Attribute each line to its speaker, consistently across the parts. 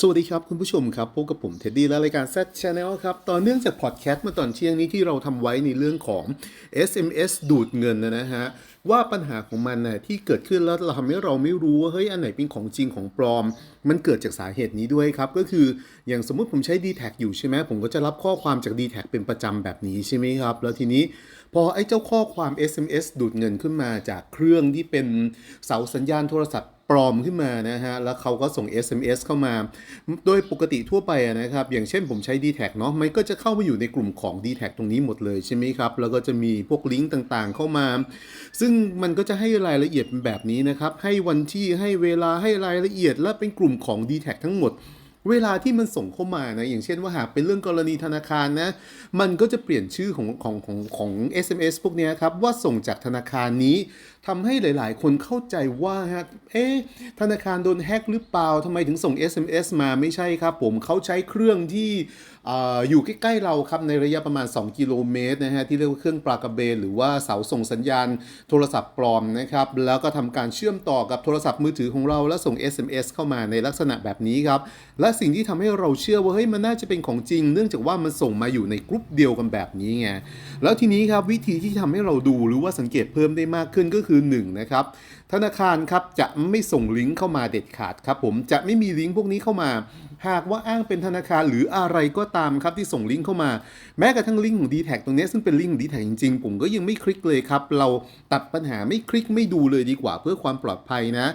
Speaker 1: สวัสดีครับคุณผู้ชมครับพบกับผมเท็ดดี้และรายการ Z Channel ครับต่อเนื่องจากพอดแคสต์เมื่อตอนเที่ยงนี้ที่เราทำไว้ในเรื่องของ SMS ดูดเงินนะนะฮะว่าปัญหาของมันนะที่เกิดขึ้นแล้วเราทำให้เราไม่รู้ว่าเฮ้ยอันไหนเป็นของจริงของปลอม มันเกิดจากสาเหตุนี้ด้วยครับ ก็คืออย่างสมมุติผมใช้ d t แทอยู่ใช่ไหมผมก็จะรับข้อความจาก d t แทเป็นประจำแบบนี้ใช่ไหมครับ แล้วทีนี้พอไอ้เจ้าข้อความ SMS ดูดเงินขึ้นมาจากเครื่องที่เป็นเสาสัญญาณโทรศัพท์ปลอมขึ้นมานะฮะ แล้วเขาก็ส่ง SMS เข้ามา โดยปกติทั่วไปนะครับ อย่างเช่นผมใช้ d t แทเนาะ มันก็จะเข้ามาอยู่ในกลุ่มของ d t แทตรงนี้หมดเลยใช่ไหมครับ แล้วก็จะมีพวกลิงก์ต่างๆ เข้ามา ซึ่งึ่งมันก็จะให้รายละเอียดเป็นแบบนี้นะครับ ให้วันที่ให้เวลาให้รายละเอียดและเป็นกลุ่มของ d t แททั้งหมด เวลาที่มันส่งเข้ามานะ อย่างเช่นว่าหากเป็นเรื่องกรณีธนาคารนะ มันก็จะเปลี่ยนชื่อของของของของ SMS พวกนี้ครับ ว่าส่งจากธนาคารนี้ทำให้หลาย ๆ คนเข้าใจว่าฮะเอ๊ะธนาคารโดนแฮกหรือเปล่าทำไมถึงส่ง SMS มาไม่ใช่ครับ ผมเขาใช้เครื่องที่อ่าอยู่ใกล้ ๆ เราครับ ในระยะประมาณ 2 กิโลเมตรนะฮะ ที่เรียกว่าเครื่องปลากระเบนหรือว่าเสาส่งสัญญาณโทรศัพท์ปลอมนะครับ แล้วก็ทำการเชื่อมต่อกับโทรศัพท์มือถือของเรา แล้วส่ง SMS เข้ามาในลักษณะแบบนี้ครับและสิ่งที่ทำให้เราเชื่อว่าเฮ้ยมันน่าจะเป็นของจริง เนื่องจากว่ามันส่งมาอยู่ในกรุ๊ปเดียวกันแบบนี้ไงแล้วทีนี้ครับวิธีที่ทำให้เราดูหรือว่าสังเกตเพิ่มได้มากขึ้นก็คือ1นะครับธนาคารครับจะไม่ส่งลิงก์เข้ามาเด็ดขาดครับผมจะไม่มีลิงก์พวกนี้เข้ามาหากว่าอ้างเป็นธนาคารหรืออะไรก็ตามครับที่ส่งลิงก์เข้ามา แม้กระทั่งลิงก์ของ d t แทตรงนี้ซึ่งเป็นลิงก์ของ d t แทจริงๆ ผมก็ยังไม่คลิกเลยครับ เราตัดปัญหาไม่คลิกไม่ดูเลยดีกว่าเพื่อความปลอดภัยนะ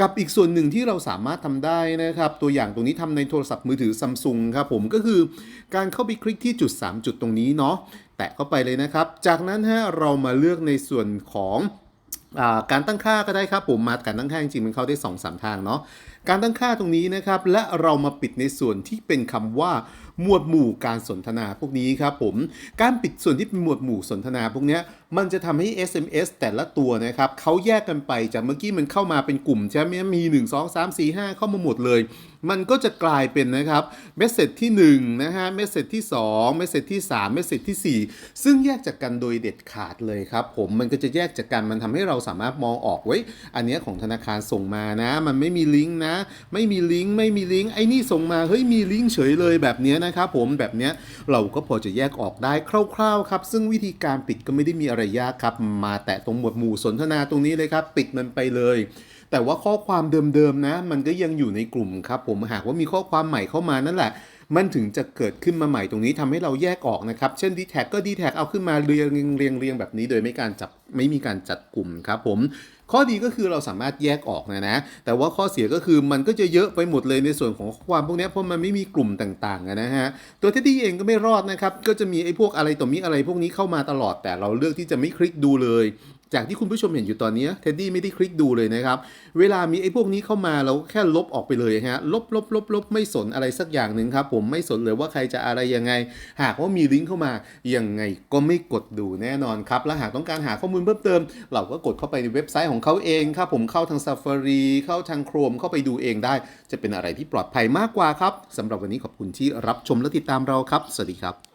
Speaker 1: กับอีกส่วนหนึ่งที่เราสามารถทำได้นะครับ ตัวอย่างตรงนี้ทำในโทรศัพท์มือถือซัมซุงครับผมก็คือการเข้าไปคลิกที่จุด 3 จุดตรงนี้เนาะแตะเข้าไปเลยนะครับ จากนั้นฮะเรามาเลือกในส่วนของ การตั้งค่าก็ได้ครับผมมาการตั้งค่าจริงๆมันเข้าได้2อสทางเนาะการตั้งค่าตรงนี้นะครับ และเรามาปิดในส่วนที่เป็นคำว่าหมวดหมู่การสนทนาพวกนี้ครับผมการปิดส่วนที่เป็นหมวดหมู่สนทนาพวกนี้มันจะทำให้ SMS แต่ละตัวนะครับเขาแยกกันไปจากเมื่อกี้มันเข้ามาเป็นกลุ่มใช่ไหมมี 1 2 3 4 5 เข้ามาหมดเลย มันก็จะกลายเป็นนะครับเมสเซจที่1นะฮะเมสเซจที่2เมสเซจที่3เมสเซจที่ 4 ซึ่งแยกจากกันโดยเด็ดขาดเลยครับผมมันก็จะแยกจากกันมันทำให้เราสามารถมองออกไว้อันเนี้ยของธนาคารส่งมานะ มันไม่มีลิงก์นะ ไม่มีลิงก์ไม่มีลิงก์ไอ้นี่ส่งมาเฮ้ยมีลิงก์เฉยเลยแบบเนี้ยนะครับผมแบบเนี้ยเราก็พอจะแยกออกได้คร่าวๆครับซึ่งวิธีการปิดก็ไม่ได้มีอะไรยากครับมาแตะตรงหมวดหมู่สนทนาตรงนี้เลยครับ ปิดมันไปเลย แต่ว่าข้อความเดิมๆนะ มันก็ยังอยู่ในกลุ่มครับผมหากว่ามีข้อความใหม่เข้ามานั่นแหละ มันถึงจะเกิดขึ้นมาใหม่ตรงนี้ทำให้เราแยกออกนะครับ เช่น d t แทก็ d t แทเอาขึ้นมาเรียงเรียงเรียงแบบนี้ โดยไม่การจับไม่มีการจัดกลุ่มครับผมข้อดีก็คือเราสามารถแยกออกนะนะ แต่ว่าข้อเสียก็คือมันก็จะเยอะไปหมดเลยในส่วนของข้อความพวกนี้เพราะมันไม่มีกลุ่มต่างๆนะฮะ ตัวเท็ดดี้เองก็ไม่รอดนะครับ ก็จะมีไอ้พวกอะไรต่อมีอะไรพวกนี้เข้ามาตลอด แต่เราเลือกที่จะไม่คลิกดูเลย จากที่คุณผู้ชมเห็นอยู่ตอนนี้เท็ดดี้ไม่ได้คลิกดูเลยนะครับ เวลามีไอ้พวกนี้เข้ามาเราแค่ลบออกไปเลยฮะลบลบลบลบไม่สนอะไรสักอย่างหนึ่งครับ ผมไม่สนเลยว่าใครจะอะไรยังไง หากว่ามีลิงก์เข้ามายังไงก็ไม่กดดูแน่นอนครับ และหากต้องการหาข้อมูลเพิ่มเติม เราก็กดเข้าไปในเว็บไซต์ของเขาเองครับผมเข้าทาง Safari เข้าทาง Chrome เข้าไปดูเองได้ จะเป็นอะไรที่ปลอดภัยมากกว่าครับสำหรับวันนี้ขอบคุณที่รับชมและติดตามเราครับ สวัสดีครับ